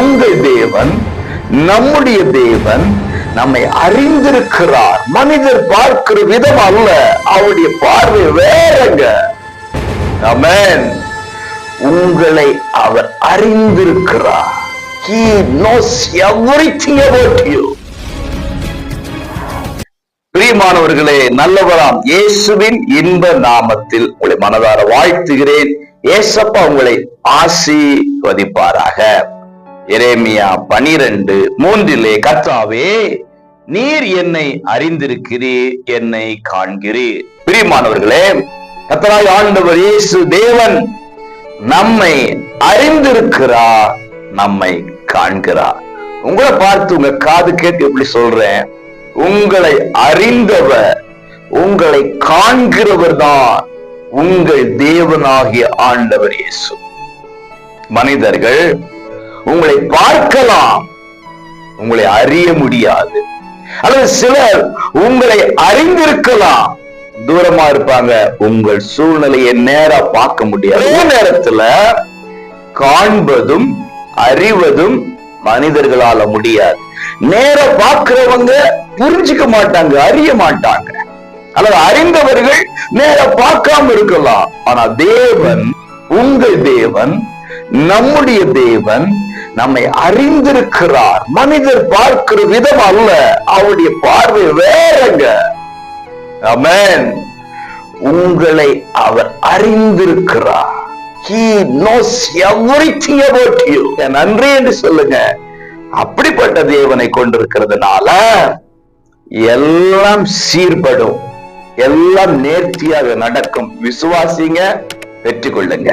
உங்கள் தேவன் நம்முடைய தேவன் நம்மை அறிந்திருக்கிறார். மனிதர் பார்க்கிற விதம் அல்ல அவருடைய பார்வை வேறங்க. உங்களை அவர் அறிந்திருக்கிறார். He knows everything about you. பிரியமானவர்களே நல்லவராம் இயேசுவின் இன்ப நாமத்தில் உங்களை மனதார வாழ்த்துகிறேன். ஏசப்பா உங்களை ஆசீர்வதிப்பாராக. எரேமியா பனிரெண்டு மூன்றிலே கத்தாவே நீர் என்னை அறிந்திருக்கிறீர் என்னை காண்கிறீர். பிரியமானவர்களே கத்தராய் ஆண்டவர் இயேசு தேவன் நம்மை அறிந்திருக்கிறார் நம்மை காண்கிறார் உங்களை பார்த்து உங்க காது கேட்டு எப்படி சொல்றேன்? உங்களை அறிந்தவர் உங்களை காண்கிறவர் தான் உங்கள் தேவனாகிய ஆண்டவர் இயேசு. மனிதர்கள் உங்களை பார்க்கலாம். உங்களை அறிய முடியாது. அல்லது சிலர் உங்களை அறிந்திருக்கலாம். தூரமா இருப்பாங்க. உங்கள் சூழ்நிலையை நேரா பார்க்க முடியாது. அதே நேரத்துல காண்பதும் அறிவதும் மனிதர்களால முடியாது. நேர பார்க்கிறவங்க புரிஞ்சுக்க மாட்டாங்க அறிய மாட்டாங்க. அல்லது அறிந்தவர்கள் நேர பார்க்காம இருக்கலாம். ஆனா தேவன் உங்கள் தேவன் நம்முடைய தேவன் நம்மை அறிந்திருக்கிறார். மனிதர் பார்க்கிற விதம் அல்ல. அவருடைய பார்வை வேறங்க. அமேன் உங்களை அவர் அறிந்திருக்கிறார். He knows நன்றி என்று சொல்லுங்க. அப்படிப்பட்ட தேவனை கொண்டிருக்கிறதுனால எல்லாம் சீர்படும். எல்லாம் நேர்த்தியாக நடக்கும். விசுவாசிங்க வெற்றி கொள்ளுங்க